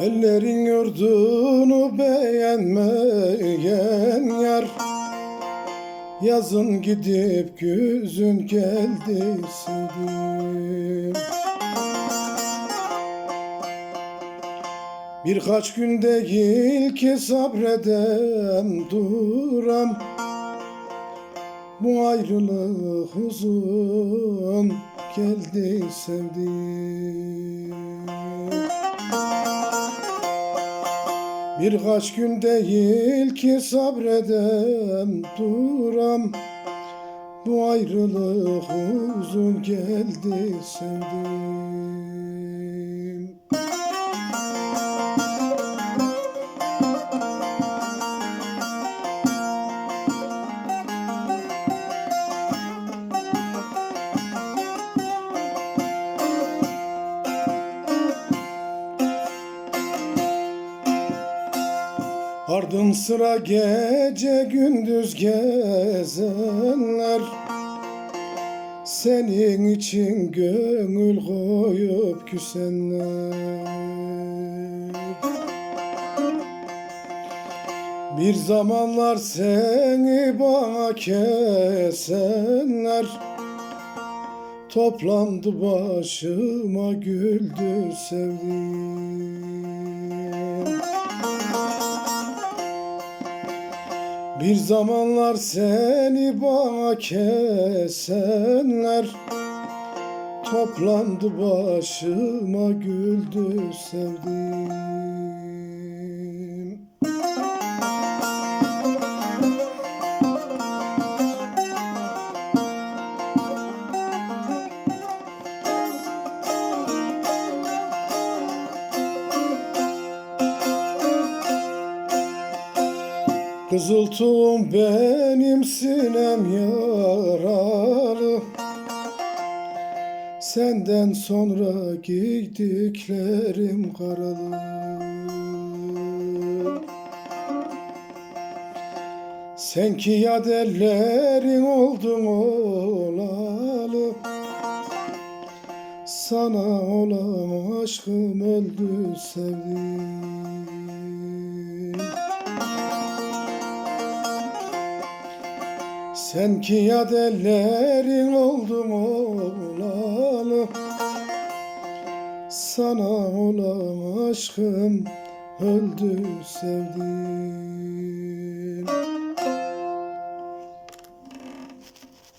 Ellerin yurdunu beğenmeyen yar. Yazın gidip güzün geldi sevdim Birkaç gün değil ki sabredem duram. Bu ayrılık uzun geldi sevdim Birkaç gün değil ki sabredem duram. Bu ayrılık uzun geldi sevdim Ardın sıra gece gündüz gezenler. Senin için gönül koyup küsenler. Bir zamanlar seni bana kesenler. Toplandı başıma güldü sevdim Bir zamanlar seni bana kesenler Toplandı başıma güldü sevdim Kızıltuğum benim sinem yaralı. Senden sonra giydiklerim karalı. Sen ki yad ellerin oldun olalı. Sana olan aşkım öldü sevdim Sen ki yad ellerin oldum olalı. Sana olan aşkım öldü sevdim